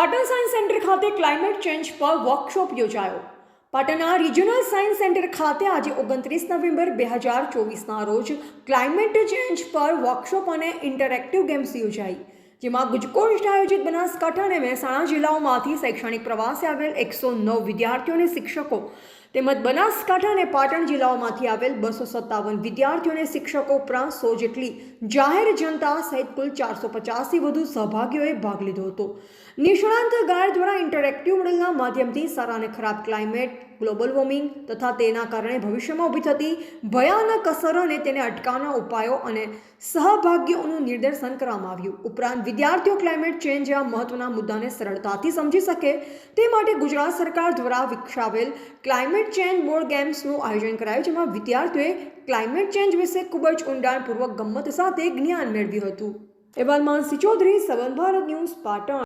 Patan science centre ખાતે climate change પર workshop યોજાયો. પાટણના રિજનલ સાયન્સ સેન્ટર ખાતે આજે ઓગણત્રીસ નવેમ્બર બે હજાર ચોવીસના રોજ ક્લાઇમેટ ચેન્જ પર વર્કશોપ અને ઇન્ટરેક્ટિવ ગેમ્સ યોજાઈ. જેમાં ગુજકોસ્ટ આયોજિત બનાસકાંઠા અને મહેસાણા જિલ્લાઓમાંથી શૈક્ષણિક પ્રવાસે આવેલ એકસો નવ વિદ્યાર્થીઓ અને શિક્ષકો તેમજ બનાસકાંઠા અને પાટણ જિલ્લાઓમાંથી આવેલ બસો સત્તાવન વિદ્યાર્થીઓ અને શિક્ષકો ઉપરાંત સો જેટલી જાહેર જનતા સહિત કુલ ચારસો પચાસથી વધુ સહભાગીઓએ ભાગ લીધો હતો. નિષ્ણાંત ગાયડ દ્વારા ઇન્ટરેક્ટિવ મોડલના માધ્યમથી સારા અને ખરાબ ક્લાઇમેટ, ગ્લોબલ વોર્મિંગ તથા તેના કારણે ભવિષ્યમાં ઊભી થતી ભયાનક અસરો તેને અટકાવવાના ઉપાયો અને સહભાગ્યોનું નિદર્શન કરવામાં આવ્યું. ઉપરાંત વિદ્યાર્થીઓ ક્લાઇમેટ ચેન્જ જેવા મહત્વના મુદ્દાને સરળતાથી સમજી શકે તે માટે ગુજરાત સરકાર દ્વારા વિકસાવેલ ક્લાઇમેટ ચેન્જ બોર્ડ ગેમ્સનું આયોજન કરાયું, જેમાં વિદ્યાર્થીઓએ ક્લાઇમેટ ચેન્જ વિશે ખૂબ જ ઊંડાણપૂર્વક ગમ્મત સાથે જ્ઞાન મેળવ્યું હતું. એવાલ માનસી ચૌધરી, સવન ભારત ન્યૂઝ પાટણ.